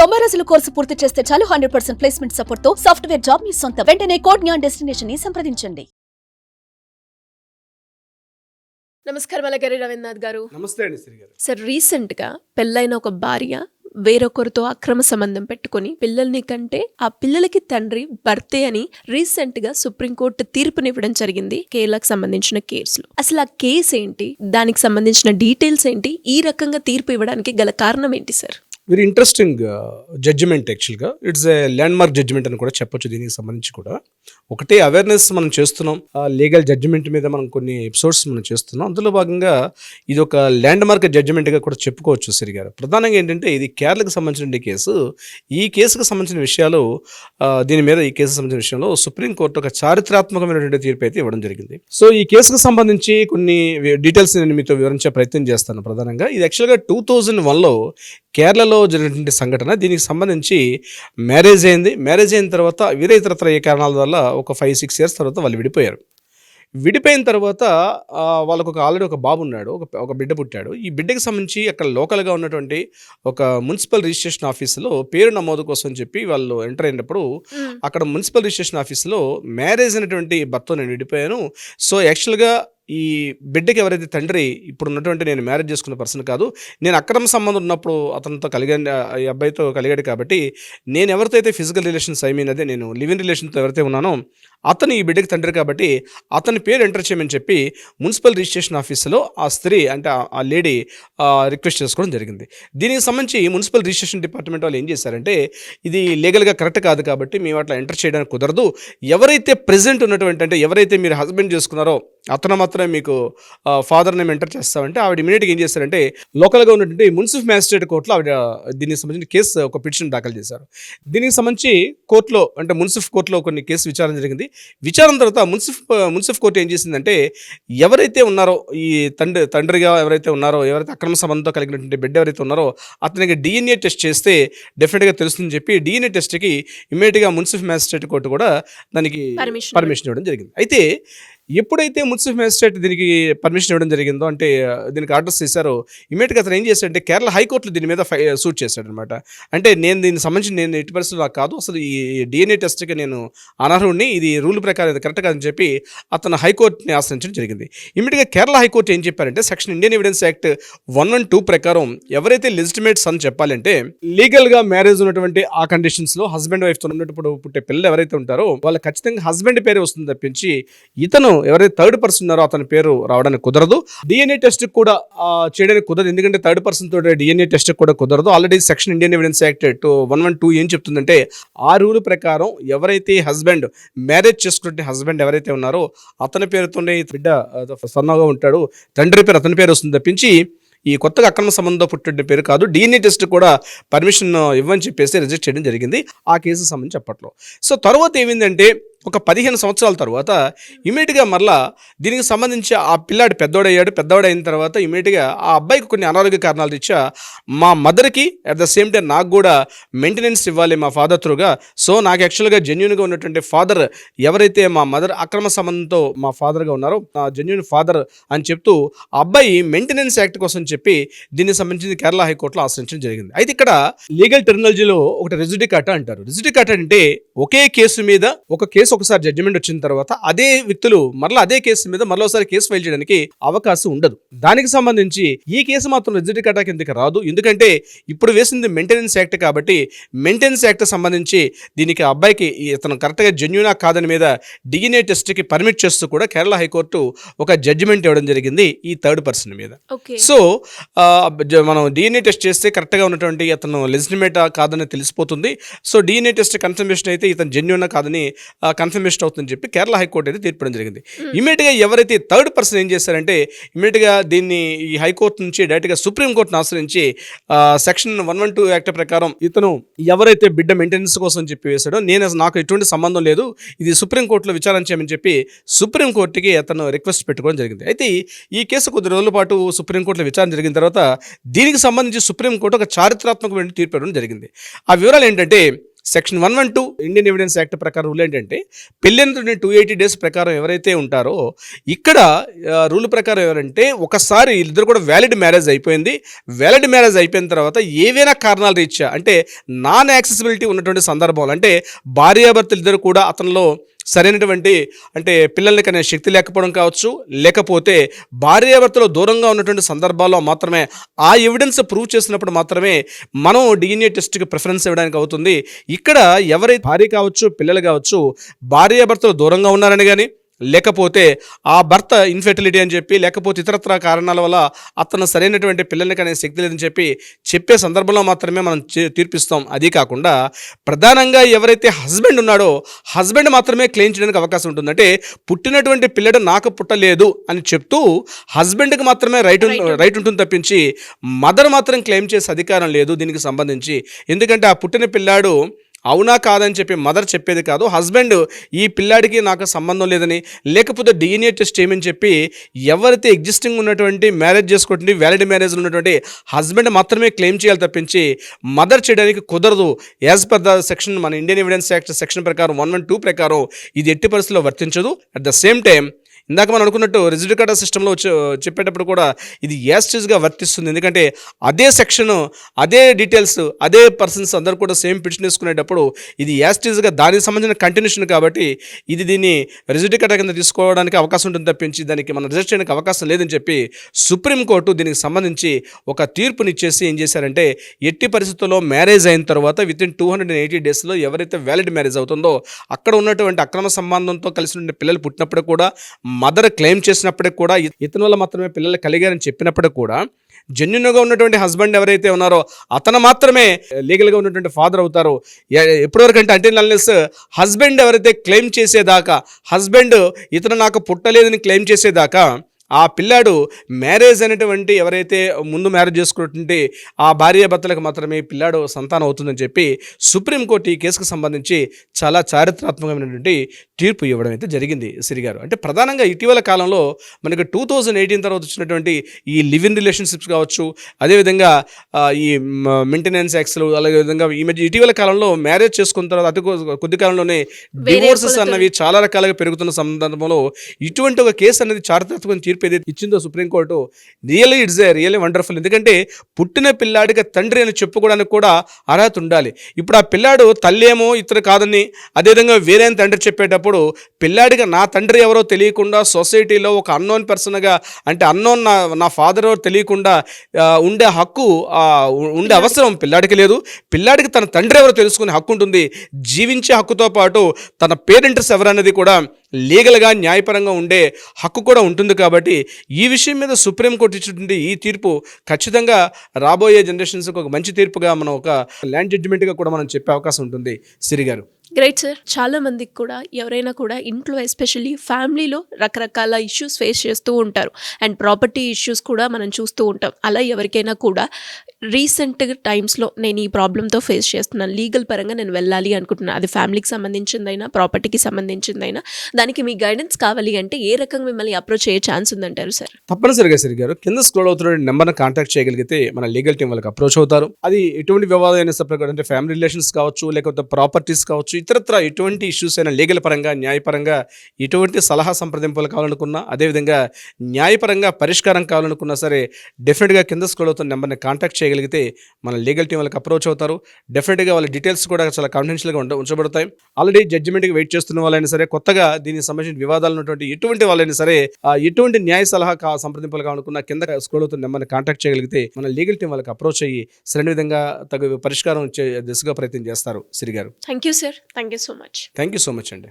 తొంభై రోజుల కోర్సు పూర్తి చేస్తే చాలు హండ్రెడ్ పర్సెంట్ ప్లేస్మెంట్ సపోర్ట్తో సాఫ్ట్వేర్ జాబ్ మీ సొంతం. వెంటనే కోడ్ జ్ఞాన్ డెస్టినేషన్ని సంప్రదించండి. నమస్కారం అలాగారి రవీంద్రనాథ్ గారు. నమస్తే అండి శ్రీ గారు. సార్ రీసెంట్గా పెళ్ళైన ఒక భార్య వేరొకరితో అక్రమ సంబంధం పెట్టుకొని పిల్లల్ని కంటే ఆ పిల్లలకి తండ్రి భర్తే అని రీసెంట్గా సుప్రీంకోర్టు తీర్పునివ్వడం జరిగింది కేరళకు సంబంధించిన కేసులో. అసలు ఆ కేసు ఏంటి దానికి సంబంధించిన డీటెయిల్స్ ఏంటి? ఈ రకంగా తీర్పు ఇవ్వడానికి గల కారణం ఏంటి సార్? వెరీ ఇంట్రెస్టింగ్ జడ్జిమెంట్ యాక్చువల్గా. It's a landmark judgement అని కూడా చెప్పొచ్చు దీనికి సంబంధించి కూడా. ఒకటే అవేర్నెస్ మనం చేస్తున్నాం లీగల్ జడ్జిమెంట్ మీద మనం కొన్ని ఎపిసోడ్స్ మనం చేస్తున్నాం. అందులో భాగంగా ఇది ఒక ల్యాండ్ మార్క్ జడ్జిమెంట్గా కూడా చెప్పుకోవచ్చు సిరి గారు. ప్రధానంగా ఏంటంటే ఇది కేరళకు సంబంధించిన కేసు. ఈ కేసుకు సంబంధించిన విషయాలు దీని మీద ఈ కేసుకు సంబంధించిన విషయంలో సుప్రీంకోర్టు ఒక చారిత్రాత్మకమైనటువంటి తీర్పు అయితే ఇవ్వడం జరిగింది. సో ఈ కేసుకు సంబంధించి కొన్ని డీటెయిల్స్ నేను మీతో వివరించే ప్రయత్నం చేస్తాను ప్రధానంగా. ఇది యాక్చువల్గా టూ థౌజండ్ వన్లో కేరళలో జరిగినటువంటి సంఘటన దీనికి సంబంధించి మ్యారేజ్ అయింది. మ్యారేజ్ అయిన తర్వాత వేరే ఇతరత్ర ఏ కారణాల వల్ల ఒక ఫైవ్ సిక్స్ ఇయర్స్ తర్వాత వాళ్ళు విడిపోయారు. విడిపోయిన తర్వాత వాళ్ళకు ఒక ఆల్రెడీ ఒక బాబు ఉన్నాడు ఒక ఒక బిడ్డ పుట్టాడు. ఈ బిడ్డకి సంబంధించి అక్కడ లోకల్గా ఉన్నటువంటి ఒక మున్సిపల్ రిజిస్ట్రేషన్ ఆఫీసులో పేరు నమోదు కోసం చెప్పి వాళ్ళు ఎంటర్ అయినప్పుడు అక్కడ మున్సిపల్ రిజిస్ట్రేషన్ ఆఫీసులో మ్యారేజ్ అయినటువంటి భర్త నేను విడిపోయాను. సో యాక్చువల్గా ఈ బిడ్డకి ఎవరైతే తండ్రి ఇప్పుడు ఉన్నటువంటి నేను మ్యారేజ్ చేసుకున్న పర్సన్ కాదు నేను అక్రమ సంబంధం ఉన్నప్పుడు అతనితో కలిగాను ఈ అబ్బాయితో కలిగాడు కాబట్టి నేను ఎవరితో అయితే ఫిజికల్ రిలేషన్స్ ఐ మీన్ అదే నేను లివింగ్ రిలేషన్తో ఎవరైతే ఉన్నానో అతను ఈ బిడ్డకి తండ్రి కాబట్టి అతని పేరు ఎంటర్ చేయమని చెప్పి మున్సిపల్ రిజిస్ట్రేషన్ ఆఫీసులో ఆ స్త్రీ అంటే ఆ- లేడీ రిక్వెస్ట్ చేసుకోవడం జరిగింది. దీనికి సంబంధించి మున్సిపల్ రిజిస్ట్రేషన్ డిపార్ట్మెంట్ వాళ్ళు ఏం చేశారంటే ఇది లీగల్గా కరెక్ట్ కాదు కాబట్టి మేము అట్లా ఎంటర్ చేయడానికి కుదరదు. ఎవరైతే ప్రెజెంట్ ఉన్నటువంటి అంటే ఎవరైతే మీరు హస్బెండ్ చేసుకున్నారో అతను మాత్రం మాత్రమే మీకు ఫాదర్ నేమ్ ఎంటర్ చేస్తామంటే ఆవిడ ఇమీడియట్గా ఏం చేశారంటే లోకల్గా ఉన్నటువంటి మున్సిపల్ మ్యాజిస్ట్రేట్ కోర్టులో ఆవిడ దీనికి సంబంధించిన కేసు ఒక పిటిషన్ దాఖలు చేశారు దీనికి సంబంధించి కోర్టులో అంటే మున్సిఫ్ కోర్టులో కొన్ని కేసు విచారణ జరిగింది విచారణ తర్వాత మున్సిఫ్ మున్సిఫ్ కోర్టు ఏం చేసిందంటే ఎవరైతే ఉన్నారో ఈ తండ్రి తండ్రిగా ఎవరైతే ఉన్నారో ఎవరైతే అక్రమ సంబంధంతో కలిగినటువంటి బిడ్డ ఎవరైతే ఉన్నారో అతనికి డిఎన్ఏ టెస్ట్ చేస్తే డెఫినెట్గా తెలుస్తుందని చెప్పి డిఎన్ఏ టెస్ట్కి ఇమీడియట్గా మున్సిఫ్ మ్యాజిస్ట్రేట్ కోర్టు కూడా దానికి. పర్మిషన్ ఇవ్వడం జరిగింది అయితే ఎప్పుడైతే మున్సిపల్ మేజిస్ట్రేట్ దీనికి పర్మిషన్ ఇవ్వడం జరిగిందో అంటే దీనికి ఆర్డర్స్ చేశారో ఇమీడియట్గా అతను ఏం చేశాడంటే కేరళ హైకోర్టులో దీని మీద ఫై సూట్ చేశాడు అనమాట అంటే నేను దీనికి సంబంధించి నేను ఎట్టి పరిస్థితులు నాకు కాదు అసలు ఈ డిఎన్ఏ టెస్ట్కి నేను అనర్హుడిని ఇది రూల్ ప్రకారం ఇది కరెక్ట్ కాదని చెప్పి అతను హైకోర్టుని ఆశ్రయించడం జరిగింది. ఇమీడియట్గా కేరళ హైకోర్టు ఏం చెప్పారంటే section Indian evidence act one one two ప్రకారం ఎవరైతే లెజిటిమేట్స్ అని చెప్పాలంటే లీగల్గా మ్యారేజ్ ఉన్నటువంటి ఆ కండిషన్స్లో హస్బెండ్ వైఫ్తో ఉన్నప్పుడు పుట్టే పిల్లలు ఎవరైతే ఉంటారో వాళ్ళు ఖచ్చితంగా హస్బెండ్ పేరే వస్తుంది తప్పించి ఇతను ఎవరైతే థర్డ్ పర్సన్ ఉన్నారో అతని పేరు రావడానికి కుదరదు. డిఎన్ఏ టెస్ట్ కూడా చేయడానికి కుదరదు. ఎందుకంటే థర్డ్ పర్సన్ తోటి డిఎన్ఏ టెస్ట్ కూడా కుదరదు. Already section Indian evidence act two one one two ఏం చెప్తుందంటే ఆ రూల్ ప్రకారం ఎవరైతే హస్బెండ్ మ్యారేజ్ చేసుకుంటే హస్బెండ్ ఎవరైతే ఉన్నారో అతని పేరుతోనే బిడ్డ సన్నగా ఉంటాడు. తండ్రి పేరు అతని పేరు వస్తుంది తప్పించి ఈ కొత్తగా అక్రమ సంబంధం పుట్టిన పేరు కాదు. డిఎన్ఏ టెస్ట్ కూడా పర్మిషన్ ఇవ్వని చెప్పేసి రిజెక్ట్ చేయడం జరిగింది. ఆ కేసు సంబంధించి అప్పట్లో. సో తర్వాత ఏమైందంటే ఒక పదిహేను సంవత్సరాల తర్వాత ఇమీడియట్గా మరలా దీనికి సంబంధించి ఆ పిల్లాడు పెద్దోడయ్యాడు పెద్దోడైన తర్వాత ఇమీడియట్గా ఆ అబ్బాయికి కొన్ని అనారోగ్య కారణాలు ఇచ్చా మా మదర్కి అట్ ద సేమ్ టైం నాకు కూడా మెయింటెనెన్స్ ఇవ్వాలి మా ఫాదర్ త్రూగా. సో నాకు యాక్చువల్గా జెన్యున్గా ఉన్నటువంటి ఫాదర్ ఎవరైతే మా మదర్ అక్రమ సంబంధంతో మా ఫాదర్గా ఉన్నారో నా జెన్యున్ ఫాదర్ అని చెప్తూ అబ్బాయి మెయింటెనెన్స్ యాక్ట్ కోసం చెప్పి దీనికి సంబంధించి కేరళ హైకోర్టులో ఆశ్రయించడం జరిగింది. అయితే ఇక్కడ లీగల్ టెర్మినాలజీలో ఒకటి రెజిడికాట అంటారు. రెజిడికాట అంటే ఒకే కేసు మీద ఒక కేసు ఒకసారి జడ్జిమెంట్ వచ్చిన తర్వాత అదే వ్యక్తులు మరలా అదే కేసు మీద మరలోసారి కేసు ఫైల్ చేయడానికి అవకాశం ఉండదు. దానికి సంబంధించి ఈ కేసు మాత్రం రెజిడికాటా కిందకి రాదు. ఎందుకంటే ఇప్పుడు వేసింది మెయింటెనెన్స్ యాక్ట్ కాబట్టి మెయింటెనెన్స్ యాక్ట్ సంబంధించి దీనికి అబ్బాయికి ఇతను కరెక్ట్గా జెన్యునా కాదని మీద డిఎన్ఏ టెస్ట్కి పర్మిట్ చేస్తూ కూడా కేరళ హైకోర్టు ఒక జడ్జిమెంట్ ఇవ్వడం జరిగింది ఈ థర్డ్ పర్సన్ మీద. సో మనం డిఎన్ఏ టెస్ట్ చేస్తే కరెక్ట్గా ఉన్నటువంటి అతను లెజిటిమేటా కాదని తెలిసిపోతుంది. సో డిఎన్ఏ టెస్ట్ కన్ఫర్మేషన్ అయితే ఇతను జెన్యున్ కాదని కన్ఫర్మేషన్ అవుతుందని చెప్పి కేరళ హైకోర్టు అయితే తీర్పడం జరిగింది. ఇమీడియట్గా ఎవరైతే థర్డ్ పర్సన్ ఏం చేశారంటే ఇమీడియట్గా దీన్ని ఈ హైకోర్టు నుంచి డైరెక్ట్గా సుప్రీంకోర్టును ఆశ్రయించి section one one two act ప్రకారం ఇతను ఎవరైతే బిడ్డ మెయింటెనెన్స్ కోసం చెప్పి వేశాడో నేను నాకు ఎటువంటి సంబంధం లేదు ఇది సుప్రీంకోర్టులో విచారణ చేయమని చెప్పి సుప్రీంకోర్టుకి అతను రిక్వెస్ట్ పెట్టుకోవడం జరిగింది. అయితే ఈ కేసు కొద్ది రోజుల పాటు సుప్రీంకోర్టులో విచారణ జరిగిన తర్వాత దీనికి సంబంధించి సుప్రీంకోర్టు ఒక చారిత్రాత్మకమైన తీర్పు ఇవ్వడం జరిగింది. ఆ వివరాలు ఏంటంటే section one one two Indian evidence act ప్రకారం రూల్ ఏంటంటే పెళ్ళైన టూ ఎయిటీ డేస్ ప్రకారం ఎవరైతే ఉంటారో ఇక్కడ రూల్ ప్రకారం ఎవరంటే ఒకసారి ఇద్దరు కూడా వ్యాలిడ్ మ్యారేజ్ అయిపోయింది. వ్యాలిడ్ మ్యారేజ్ అయిపోయిన తర్వాత ఏవైనా కారణాలు రీత్యా అంటే నాన్ యాక్సెసిబిలిటీ ఉన్నటువంటి సందర్భంలో అంటే భార్యాభర్తలు ఇద్దరు కూడా అతనిలో సరైనటువంటి అంటే పిల్లల్ని కనే శక్తి లేకపోవడం కావచ్చు లేకపోతే భార్యాభర్తలు దూరంగా ఉన్నటువంటి సందర్భాల్లో మాత్రమే ఆ ఎవిడెన్స్ ప్రూవ్ చేసినప్పుడు మాత్రమే మనం డిఎన్ఏ టెస్ట్కి ప్రిఫరెన్స్ ఇవ్వడానికి అవుతుంది. ఇక్కడ ఎవరైతే భార్య కావచ్చు పిల్లలు కావచ్చు భార్యాభర్తలు దూరంగా ఉన్నారని కానీ లేకపోతే ఆ భర్త ఇన్ఫెర్టిలిటీ అని చెప్పి లేకపోతే ఇతరత్ర కారణాల వల్ల అతను సరైనటువంటి పిల్లల్ని కనే శక్తి లేదని చెప్పి చెప్పే సందర్భంలో మాత్రమే మనం తీర్పిస్తాం అది కాకుండా ప్రధానంగా ఎవరైతే హస్బెండ్ ఉన్నాడో హస్బెండ్ మాత్రమే క్లెయిమ్ చేయడానికి అవకాశం ఉంటుంది అంటే పుట్టినటువంటి పిల్లడు నాకు పుట్టలేదు అని చెప్తూ హస్బెండ్కి మాత్రమే రైట్. రైట్ ఉంటుంది తప్పించి మదర్ మాత్రం క్లెయిమ్ చేసే అధికారం లేదు దీనికి సంబంధించి ఎందుకంటే ఆ పుట్టిన పిల్లాడు అవునా కాదని చెప్పి మదర్ చెప్పేది కాదు. హస్బెండ్ ఈ పిల్లాడికి నాకు సంబంధం లేదని లేకపోతే డిఎన్ఏ టెస్ట్ చేయమని చెప్పి ఎవరైతే ఎగ్జిస్టింగ్ ఉన్నటువంటి మ్యారేజ్ చేసుకుంటుంది వ్యాలిడ్ మ్యారేజ్ ఉన్నటువంటి హస్బెండ్ మాత్రమే క్లెయిమ్ చేయాలి తప్పించి మదర్ చేయడానికి కుదరదు. యాజ్ పర్ ద సెక్షన్ మన ఇండియన్ ఎవిడెన్స్ యాక్ట్ సెక్షన్ ప్రకారం వన్ వన్ టూ ప్రకారం ఇది ఎట్టి పరిస్థితుల్లో వర్తించదు. అట్ ద సేమ్ టైం ఇందాక మనం అనుకున్నట్టు రిజిడ్ కార్డ్ సిస్టంలో చెప్పేటప్పుడు కూడా ఇది యాస్టిజ్గా వర్తిస్తుంది? ఎందుకంటే అదే సెక్షన్ అదే డీటెయిల్స్ అదే పర్సన్స్ అందరూ కూడా సేమ్ పిటిషన్ తీసుకునేటప్పుడు ఇది యాస్టిజ్గా దానికి సంబంధించిన కంటిన్యూషన్ కాబట్టి ఇది దీన్ని రిజిడ్ కటా కింద తీసుకోవడానికి అవకాశం ఉంటుంది తప్పించి దానికి మనం రిజిస్టర్ చేయడానికి అవకాశం లేదని చెప్పి సుప్రీంకోర్టు దీనికి సంబంధించి ఒక తీర్పునిచ్చేసి ఏం చేశారంటే ఎట్టి పరిస్థితుల్లో మ్యారేజ్ అయిన తర్వాత within two hundred and eighty డేస్లో ఎవరైతే వ్యాలిడ్ మ్యారేజ్ అవుతుందో అక్కడ ఉన్నటువంటి అక్రమ సంబంధంతో కలిసి ఉండే పిల్లలు పుట్టినప్పుడు కూడా మదర్ క్లెయిమ్ చేసినప్పటికి కూడా ఇతని వల్ల మాత్రమే పిల్లలు కలిగారని చెప్పినప్పటికి కూడా జెన్యున్గా ఉన్నటువంటి హస్బెండ్ ఎవరైతే ఉన్నారో అతను మాత్రమే లీగల్గా ఉన్నటువంటి ఫాదర్ అవుతారు. ఎప్పటివరకు అంటే అంటే అన్లెస్ హస్బెండ్ ఎవరైతే క్లెయిమ్ చేసేదాకా హస్బెండ్ ఇతను నాకు పుట్టలేదని క్లెయిమ్ చేసేదాకా ఆ పిల్లాడు మ్యారేజ్ అనేటువంటి ఎవరైతే ముందు మ్యారేజ్ చేసుకున్నటువంటి ఆ భార్య భర్తలకు మాత్రమే పిల్లాడు సంతానం అవుతుందని చెప్పి సుప్రీంకోర్టు ఈ కేసుకు సంబంధించి చాలా చారిత్రాత్మకమైనటువంటి తీర్పు ఇవ్వడం అయితే జరిగింది సిరి గారు అంటే ప్రధానంగా ఇటీవల కాలంలో మనకి టూ థౌజండ్ ఎయిటీన్ తర్వాత వచ్చినటువంటి ఈ లివ్ ఇన్ రిలేషన్షిప్స్ కావచ్చు అదేవిధంగా ఈ మెయింటెనెన్స్ యాక్స్లు అలాగే విధంగా ఈ మధ్య ఇటీవల కాలంలో మ్యారేజ్ చేసుకున్న తర్వాత అతి కొద్ది కాలంలోనే డివోర్సెస్ అన్నవి చాలా రకాలుగా పెరుగుతున్న సందర్భంలో ఇటువంటి ఒక కేసు అనేది చారిత్రాత్మక తీర్పు ఏదైతే ఇచ్చిందో Supreme Court. Really it's a really wonderful ఎందుకంటే పుట్టిన పిల్లాడికి తండ్రి అని చెప్పుకోవడానికి కూడా అర్హత ఉండాలి. ఇప్పుడు ఆ పిల్లాడు తల్లి ఏమో ఇతరు కాదని అదేవిధంగా వేరే తండ్రి చెప్పేటప్పుడు పిల్లాడిగా నా తండ్రి ఎవరో తెలియకుండా సొసైటీలో ఒక అన్నోన్ పర్సన్గా అంటే అన్నోన్ నా నా ఫాదర్ ఎవరో తెలియకుండా ఉండే హక్కు ఉండే అవసరం పిల్లాడికి లేదు. పిల్లాడికి తన తండ్రి ఎవరో తెలుసుకునే హక్కు ఉంటుంది. జీవించే హక్కుతో పాటు తన పేరెంట్స్ ఎవరనేది కూడా లీగల్గా న్యాయపరంగా ఉండే హక్కు కూడా ఉంటుంది కాబట్టి ఈ విషయం మీద సుప్రీంకోర్టు ఇచ్చినటువంటి ఈ తీర్పు ఖచ్చితంగా రాబోయే జనరేషన్స్కి ఒక మంచి తీర్పుగా మనం ఒక ల్యాండ్ జడ్జిమెంట్గా కూడా మనం చెప్పే అవకాశం ఉంటుంది. సిరి గారు. గ్రేట్ సార్ చాలా మందికి కూడా ఎవరైనా కూడా ఇంట్లో ఎస్పెషల్లీ ఫ్యామిలీలో రకరకాల ఇష్యూస్ ఫేస్ చేస్తూ ఉంటారు. అండ్ ప్రాపర్టీ ఇష్యూస్ కూడా మనం చూస్తూ ఉంటాం. అలా ఎవరికైనా కూడా రీసెంట్ టైమ్స్లో నేను ఈ ప్రాబ్లంతో ఫేస్ చేస్తున్నాను లీగల్ పరంగా నేను వెళ్ళాలి అనుకుంటున్నాను అది ఫ్యామిలీకి సంబంధించిందైనా ప్రాపర్టీకి సంబంధించిందైనా దానికి మీ గైడెన్స్ కావాలి అంటే ఏ రకంగా మిమ్మల్ని అప్రోచ్ అయ్యే ఛాన్స్ ఉందంటారు సార్ తప్పనిసరిగా సిరి గారు. కింద స్క్రోల్ అవుతున్న నెంబర్ని కాంటాక్ట్ చేయగలిగితే మన లీగల్ టీం వాళ్ళకి అప్రోచ్ అవుతారు. అది ఎటువంటి వివాదం అయినా సపరేట్ అంటే ఫ్యామిలీ రిలేషన్స్ కావచ్చు లేకపోతే ప్రాపర్టీస్ కావచ్చు ఇతరత్ర ఎటువంటి ఇష్యూస్ అయినా లీగల్ పరంగా న్యాయపరంగా ఎటువంటి సలహా సంప్రదింపులు కావాలనుకున్నా అదేవిధంగా న్యాయపరంగా పరిష్కారం కావాలనుకున్నా సరే డెఫినెట్గా కింద స్క్రోల్ అవుతున్న నెంబర్ని కాంటాక్ట్ చేయగలిగితే మన లీగల్ టీం వాళ్ళకి అప్రోచ్ అవుతారు. డెఫినెట్గా వాళ్ళ డీటెయిల్స్ కూడా చాలా కాన్ఫిడెన్షియల్గా ఉండ ఉంచబడతాయి. ఆల్రెడీ జడ్జిమెంట్కి వెయిట్ చేస్తున్న వాళ్ళైనా సరే కొత్తగా దీనికి సంబంధించిన వివాదాలు ఉన్నటువంటి ఎటువంటి వాళ్ళైనా సరే ఆ, ఎటువంటి న్యాయ సలహా కా సంప్రదింపులు కావాలనుకున్నా కింద స్క్రోల్ అవుతున్న నెంబర్ని కాంటాక్ట్ చేయగలిగితే మన లీగల్ టీం వాళ్ళకి అప్రోచ్ అయ్యి సరైన విధంగా తగు పరిష్కారం దిశగా ప్రయత్నం చేస్తారు. సిరి గారు thank you sir thank you so much. Thank you so much అండి.